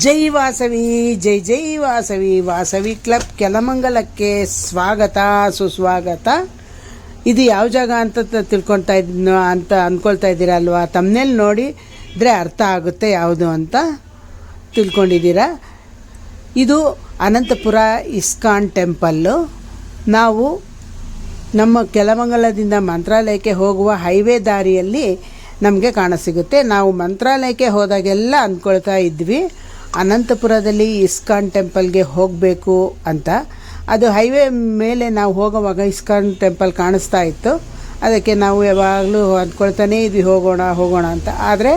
ಜೈ ವಾಸವಿ, ಜೈ ಜೈ ವಾಸವಿ ವಾಸವಿ ಕ್ಲಬ್ ಕೆಲಮಂಗಲಕ್ಕೆ ಸ್ವಾಗತ, ಸುಸ್ವಾಗತ. ಇದು ಯಾವ ಜಾಗ ಅಂತ ತಿಳ್ಕೊಳ್ತಾ ಇದ್ ಅಂತ ಅಂದ್ಕೊಳ್ತಾ ಇದ್ದೀರಾ ಅಲ್ವಾ? ನೋಡಿ ನೋಡಿದ್ರೆ ಅರ್ಥ ಆಗುತ್ತೆ ಯಾವುದು ಅಂತ ತಿಳ್ಕೊಂಡಿದ್ದೀರಾ? ಇದು ಅನಂತಪುರ ಇಸ್ಕಾನ್ ಟೆಂಪಲ್ಲು ನಾವು ನಮ್ಮ ಕೆಲಮಂಗಲದಿಂದ ಮಂತ್ರಾಲಯಕ್ಕೆ ಹೋಗುವ ಹೈವೇ ದಾರಿಯಲ್ಲಿ ನಮಗೆ ಕಾಣಸಿಗುತ್ತೆ ನಾವು ಮಂತ್ರಾಲಯಕ್ಕೆ ಹೋದಾಗೆಲ್ಲ ಅಂದ್ಕೊಳ್ತಾ ಇದ್ವಿ. ಅನಂತಪುರದಲ್ಲಿ ಇಸ್ಕಾನ್ ಟೆಂಪಲ್ಗೆ ಹೋಗಬೇಕು ಅಂತ. ಅದು ಹೈವೇ ಮೇಲೆ ನಾವು ಹೋಗುವಾಗ ಇಸ್ಕಾನ್ ಟೆಂಪಲ್ ಕಾಣಿಸ್ತಾ ಇತ್ತು. ಅದಕ್ಕೆ ನಾವು ಯಾವಾಗಲೂ ಅಂದ್ಕೊಳ್ತಾನೆ ಇದ್ವಿ, ಹೋಗೋಣ ಹೋಗೋಣ ಅಂತ. ಆದರೆ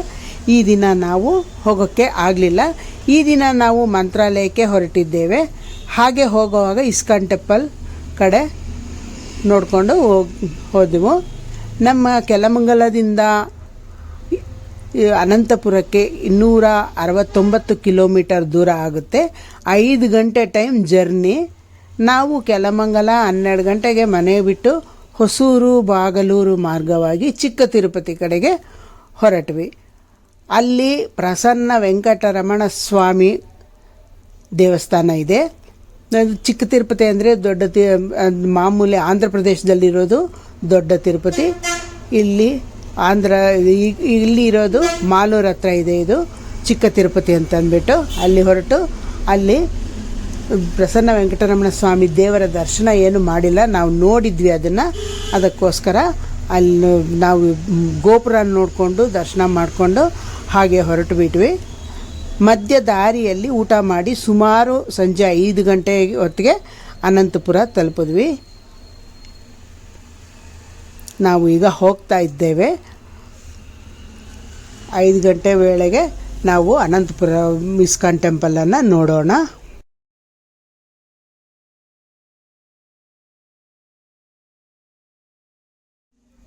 ಈ ದಿನ ನಾವು ಹೋಗೋಕ್ಕೆ ಆಗಲಿಲ್ಲ. ಈ ದಿನ ನಾವು ಮಂತ್ರಾಲಯಕ್ಕೆ ಹೊರಟಿದ್ದೇವೆ. ಹಾಗೆ ಹೋಗುವಾಗ ಇಸ್ಕಾನ್ ಟೆಂಪಲ್ ಕಡೆ ನೋಡಿಕೊಂಡು ಹೋಗಿ, ಹೋದೆವು. ನಮ್ಮ ಕೆಲಮಂಗಲದಿಂದ ಅನಂತಪುರಕ್ಕೆ ಇನ್ನೂರ ಅರವತ್ತೊಂಬತ್ತು ಕಿಲೋಮೀಟರ್ ದೂರ ಆಗುತ್ತೆ. ಐದು ಗಂಟೆ ಟೈಮ್ ಜರ್ನಿ. ನಾವು ಕೆಲಮಂಗಲ ಹನ್ನೆರಡು ಗಂಟೆಗೆ ಮನೆ ಬಿಟ್ಟು ಹೊಸೂರು, ಬಾಗಲೂರು ಮಾರ್ಗವಾಗಿ ಚಿಕ್ಕ ತಿರುಪತಿ ಕಡೆಗೆ ಹೊರಟ್ವಿ. ಅಲ್ಲಿ ಪ್ರಸನ್ನ ವೆಂಕಟರಮಣ ಸ್ವಾಮಿ ದೇವಸ್ಥಾನ ಇದೆ. ಚಿಕ್ಕ ತಿರುಪತಿ ಅಂದರೆ ದೊಡ್ಡ ತಿ ಮಾಮೂಲಿ ಆಂಧ್ರ ಪ್ರದೇಶದಲ್ಲಿರೋದು ದೊಡ್ಡ ತಿರುಪತಿ. ಇಲ್ಲಿ ಆಂಧ್ರ ಇಲ್ಲಿ ಇರೋದು ಮಾಲೂರು ಹತ್ರ ಇದೆ ಇದು, ಚಿಕ್ಕ ತಿರುಪತಿ ಅಂತ ಅಂದ್ಬಿಟ್ಟು ಅಲ್ಲಿ ಹೊರಟು ಅಲ್ಲಿ ಪ್ರಸನ್ನ ವೆಂಕಟರಮಣ ಸ್ವಾಮಿ ದೇವರ ದರ್ಶನ ಏನು ಮಾಡಿಲ್ಲ. ನಾವು ನೋಡಿದ್ವಿ ಅದನ್ನು. ಅದಕ್ಕೋಸ್ಕರ ಅಲ್ಲಿ ನಾವು ಗೋಪುರ ನೋಡಿಕೊಂಡು ದರ್ಶನ ಮಾಡಿಕೊಂಡು ಹಾಗೆ ಹೊರಟು ಬಿಟ್ವಿ. ಮಧ್ಯ ದಾರಿಯಲ್ಲಿ ಊಟ ಮಾಡಿ ಸುಮಾರು ಸಂಜೆ ಐದು ಗಂಟೆ ಹೊತ್ತಿಗೆ ಅನಂತಪುರ ತಲುಪಿದ್ವಿ. ನಾವು ಈಗ ಹೋಗ್ತಾ ಇದ್ದೇವೆ. ಐದು ಗಂಟೆ ವೇಳೆಗೆ ನಾವು ಅನಂತಪುರ ಇಸ್ಕಾನ್ ಟೆಂಪಲನ್ನು ನೋಡೋಣ.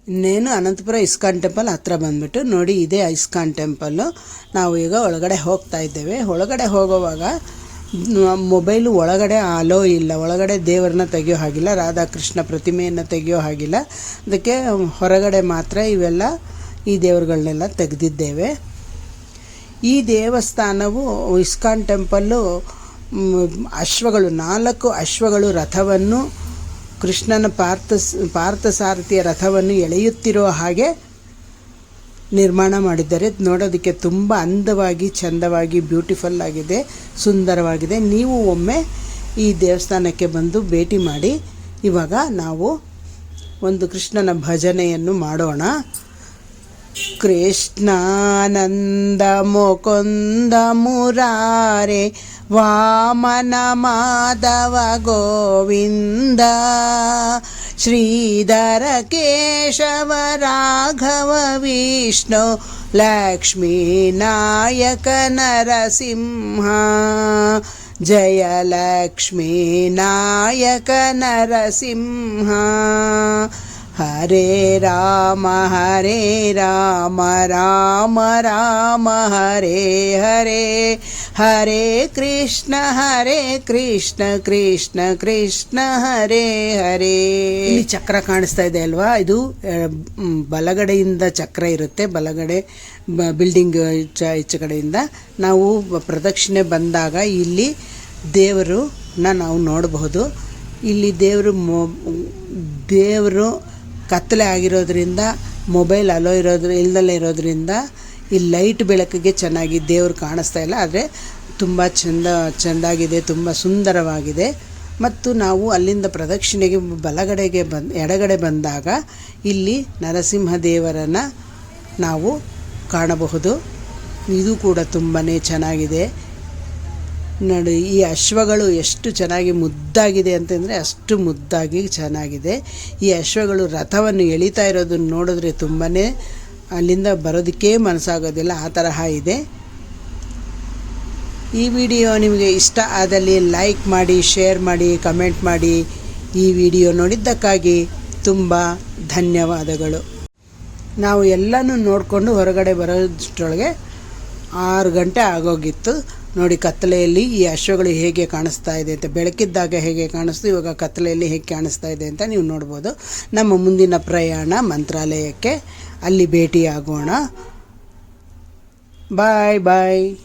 ಇನ್ನೇನು ಅನಂತಪುರ ಇಸ್ಕಾನ್ ಟೆಂಪಲ್ ಹತ್ರ ಬಂದ್ಬಿಟ್ಟು ನೋಡಿ, ಇದೇ ಇಸ್ಕಾನ್ ಟೆಂಪಲ್ಲು. ನಾವು ಈಗ ಒಳಗಡೆ ಹೋಗ್ತಾ ಇದ್ದೇವೆ. ಒಳಗಡೆ ಹೋಗುವಾಗ ಮೊಬೈಲು ಒಳಗಡೆ ಅಲೋ ಇಲ್ಲ. ಒಳಗಡೆ ದೇವರನ್ನ ತೆಗೆಯೋ ಹಾಗಿಲ್ಲ. ರಾಧಾಕೃಷ್ಣ ಪ್ರತಿಮೆಯನ್ನು ತೆಗೆಯೋ ಹಾಗಿಲ್ಲ. ಅದಕ್ಕೆ ಹೊರಗಡೆ ಮಾತ್ರ ಇವೆಲ್ಲ ಈ ದೇವರುಗಳನ್ನೆಲ್ಲ ತೆಗೆದಿದ್ದೇವೆ. ಈ ದೇವಸ್ಥಾನವು ಇಸ್ಕಾನ್ ಟೆಂಪಲ್ಲು ಅಶ್ವಗಳು, ನಾಲ್ಕು ಅಶ್ವಗಳು ರಥವನ್ನು ಕೃಷ್ಣನ ಪಾರ್ಥ ಪಾರ್ಥಸಾರಥಿಯ ರಥವನ್ನು ಎಳೆಯುತ್ತಿರುವ ಹಾಗೆ ನಿರ್ಮಾಣ ಮಾಡಿದ್ದಾರೆ. ನೋಡೋದಕ್ಕೆ ತುಂಬ ಅಂದವಾಗಿ, ಚಂದವಾಗಿ ಬ್ಯೂಟಿಫುಲ್ ಆಗಿದೆ, ಸುಂದರವಾಗಿದೆ. ನೀವು ಒಮ್ಮೆ ಈ ದೇವಸ್ಥಾನಕ್ಕೆ ಬಂದು ಭೇಟಿ ಮಾಡಿ. ಇವಾಗ ನಾವು ಒಂದು ಕೃಷ್ಣನ ಭಜನೆಯನ್ನು ಮಾಡೋಣ. ಕೃಷ್ಣಾನಂದ ಮುಕುಂದ ಮುರಾರೆ वामनमाधव गोविन्द श्रीधर केशव राघव केशवराघव विष्णोलक्ष्मी नायकनरसिंहा जयलक्ष्मी नरसिंह ಲಕ್ಷ್ಮೀ राम हरे ರಾಮ, ಹರೇ ರಾಮ ರಾಮ ರಾಮ, ಹರೇ ಹರೇ ಹರೇ ಕೃಷ್ಣ ಕೃಷ್ಣ ಕೃಷ್ಣ ಹರೇ ಹರೇ. ಇಲ್ಲಿ ಚಕ್ರ ಕಾಣಿಸ್ತಾ ಇದೆ ಅಲ್ವಾ? ಇದು ಬಲಗಡೆಯಿಂದ ಚಕ್ರ ಇರುತ್ತೆ. ಬಲಗಡೆ ಬಿಲ್ಡಿಂಗ್ ಹೆಚ್ಚು ಕಡೆಯಿಂದ ನಾವು ಪ್ರದಕ್ಷಿಣೆ ಬಂದಾಗ ಇಲ್ಲಿ ದೇವರನ್ನ ನಾವು ನೋಡಬಹುದು. ಇಲ್ಲಿ ದೇವರು ದೇವರು ಕತ್ತಲೆ ಆಗಿರೋದ್ರಿಂದ ಮೊಬೈಲ್ ಅಲೋ ಇರೋದ್ರ, ಇಲ್ದಲೇ ಇರೋದ್ರಿಂದ ಈ ಲೈಟ್ ಬೆಳಕಿಗೆ ಚೆನ್ನಾಗಿ ದೇವ್ರು ಕಾಣಿಸ್ತಾ ಇಲ್ಲ. ಆದರೆ ತುಂಬ ಚೆಂದ, ಚೆಂದಾಗಿದೆ, ತುಂಬ ಸುಂದರವಾಗಿದೆ. ಮತ್ತು ನಾವು ಅಲ್ಲಿಂದ ಪ್ರದಕ್ಷಿಣೆಗೆ ಬಲಗಡೆಗೆ ಬಂದು, ಎಡಗಡೆ ಬಂದಾಗ ಇಲ್ಲಿ ನರಸಿಂಹ ದೇವರನ್ನು ನಾವು ಕಾಣಬಹುದು. ಇದು ಕೂಡ ತುಂಬಾ ಚೆನ್ನಾಗಿದೆ. ನೋಡಿ, ಈ ಅಶ್ವಗಳು ಎಷ್ಟು ಚೆನ್ನಾಗಿ ಮುದ್ದಾಗಿದೆ ಅಂತಂದರೆ ಅಷ್ಟು ಮುದ್ದಾಗಿ ಚೆನ್ನಾಗಿದೆ. ಈ ಅಶ್ವಗಳು ರಥವನ್ನು ಎಳಿತಾ ಇರೋದನ್ನು ನೋಡಿದ್ರೆ ತುಂಬಾ ಅಲ್ಲಿಂದ ಬರೋದಕ್ಕೇ ಮನಸ್ಸಾಗೋದಿಲ್ಲ, ಆ ತರಹ ಇದೆ. ಈ ವಿಡಿಯೋ ನಿಮಗೆ ಇಷ್ಟ ಆದಲ್ಲಿ ಲೈಕ್ ಮಾಡಿ, ಶೇರ್ ಮಾಡಿ, ಕಮೆಂಟ್ ಮಾಡಿ. ಈ ವಿಡಿಯೋ ನೋಡಿದ್ದಕ್ಕಾಗಿ ತುಂಬ ಧನ್ಯವಾದಗಳು. ನಾವು ಎಲ್ಲನೂ ನೋಡಿಕೊಂಡು ಹೊರಗಡೆ ಬರೋಷ್ಟರೊಳಗೆ ಆರು ಗಂಟೆ ಆಗೋಗಿತ್ತು. ನೋಡಿ ಕತ್ತಲೆಯಲ್ಲಿ ಈ ಅಶ್ವಗಳು ಹೇಗೆ ಕಾಣಿಸ್ತಾ ಇದೆ ಅಂತ, ಬೆಳಕಿದ್ದಾಗ ಹೇಗೆ ಕಾಣಿಸ್ತು, ಇವಾಗ ಕತ್ತಲೆಯಲ್ಲಿ ಹೇಗೆ ಕಾಣಿಸ್ತಾ ಇದೆ ಅಂತ ನೀವು ನೋಡ್ಬೋದು. ನಮ್ಮ ಮುಂದಿನ ಪ್ರಯಾಣ ಮಂತ್ರಾಲಯಕ್ಕೆ ಅಲ್ಲಿ ಭೇಟಿಯಾಗೋಣ. ಬಾಯ್ ಬಾಯ್